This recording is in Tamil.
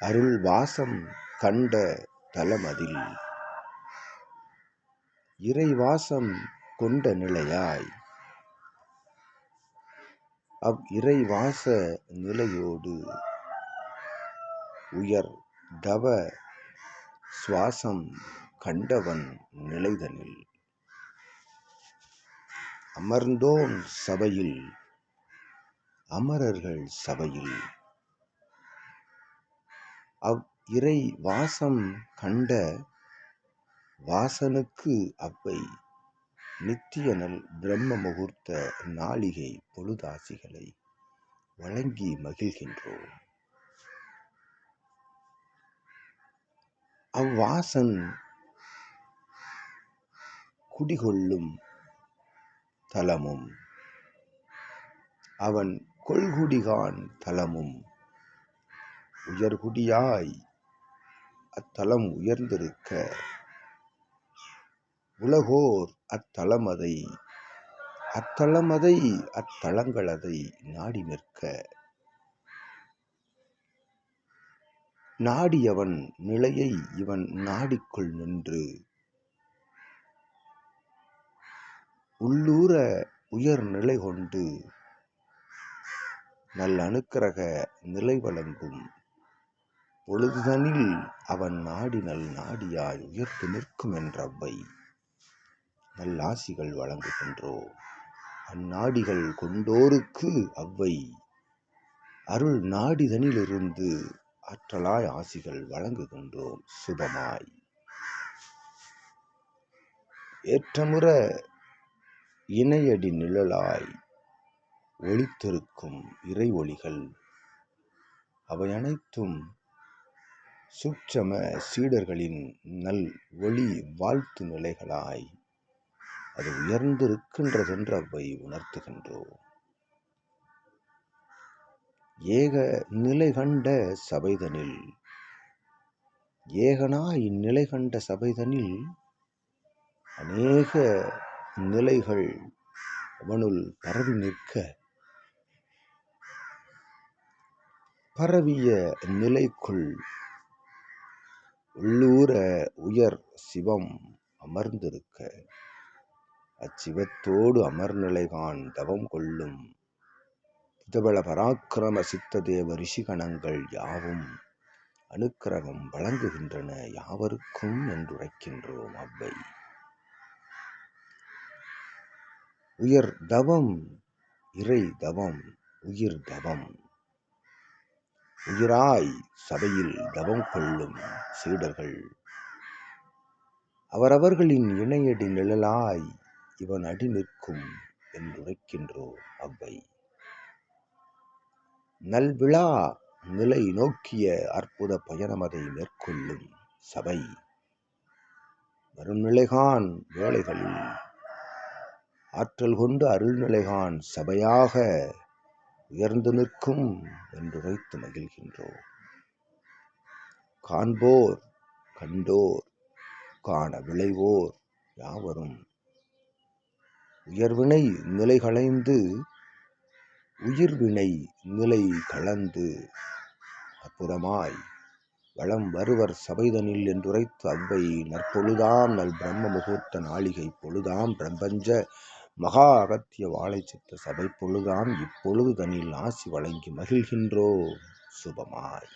அருள் வாசம் கண்ட தலமதில். இறைவாசம் கொண்ட நிலையாய். அவ் இறைவாச நிலையோடு உயர் தவ சுவாசம் கண்டவன் நிலைதனில். அமர்ந்தோன் சபையில் அமரர்கள் சபையில். அவ் இறை வாசம் கண்ட வாசனுக்கு அவ்வை நித்தியனல் பிரம்ம முகூர்த்த நாளிகை பொழுதாசிகளை வழங்கி மகிழ்கின்றோம். அவ்வாசன் குடிகொள்ளும் தலமும் அவன் கொள்குடிகான் தலமும் உயர்குடியாய் அத்தலம் உயர்ந்திருக்க. உலகோர் அத்தலமதை அத்தலமதை அத்தலங்களதை நாடி நிற்க. நாடியவன் நிலையை இவன் நாடிக்குள் நின்று. உள்ளூர உயர் நிலை கொண்டு நல் அனுக்கிரக நிலை வழங்கும். பொழுதுதனில் அவன் நாடி நல் நாடியாய் உயர்த்து நிற்கும் என்றவை நல்லாசிகள் வழங்குகின்றோம் அந்நாடிகள் கொண்டோருக்கு அவ்வை அருள் நாடிதனிலிருந்து ஆற்றலாய் ஆசிகள் வழங்குகின்றோம் சுபமாய். ஏற்றமுற இணையடி நிழலாய் ஒளித்திருக்கும் இறை ஒளிகள் அவை அனைத்தும் சூட்சம சீடர்களின் நல் ஒளி வாழ்த்து நிலைகளாய் அது உயர்ந்திருக்கின்றதென்று அவை உணர்த்துகின்றோம். ஏக நிலை கண்ட சபைதனில் ஏகனாய் இந்நிலை கண்ட சபைதனில் அநேக நிலைகள் அவனுள் பரவி நிற்க பரவிய நிலைக்குள் உள்ளூர உயர் சிவம் அமர்ந்திருக்க அச்சிவத்தோடு அமர்நிலைகான் தவம் கொள்ளும். திதபல பராக்கிரம சித்த தேவ ரிஷிகணங்கள் யாவும் அனுக்கிரகம் வழங்குகின்றன யாவருக்கும் என்றுரைக்கின்றோம் அவ்வை. உயர் தவம் இறை தவம் உயிர் தவம். உயிராய் சபையில் தவம் கொள்ளும் சீடர்கள். அவரவர்களின் இணையடி நிழலாய் இவன் அடி நிற்கும் என்றுரைக்கின்றோ அவ்வை. நல்விழா நிலை நோக்கிய அற்புத பயணமதை மேற்கொள்ளும் சபை. வரும் நிலைகான் வேலைகளில் ஆற்றல் கொண்டு அருள்நிலைகான் சபையாக உயர்ந்து நிற்கும் என்றுரைத்து மகிழ்கின்றோம். காண்போர் கண்டோர் காண விளைவோர் யாவரும். உயர்வினை நிலை களைந்து உயிர்வினை நிலை கலந்து அற்புதமாய் வளம் வருவர் சபைதனில் என்றுரைத்து அவ்வை நற்பொழுதாம் நல் பிரம்ம முகூர்த்த நாளிகை பொழுதாம் பிரபஞ்ச மகா அகத்திய வாழை சித்த சபை பொழுதாம் இப்பொழுது தனில் ஆசி வழங்கி மகிழ்கின்றோ சுபமாய்.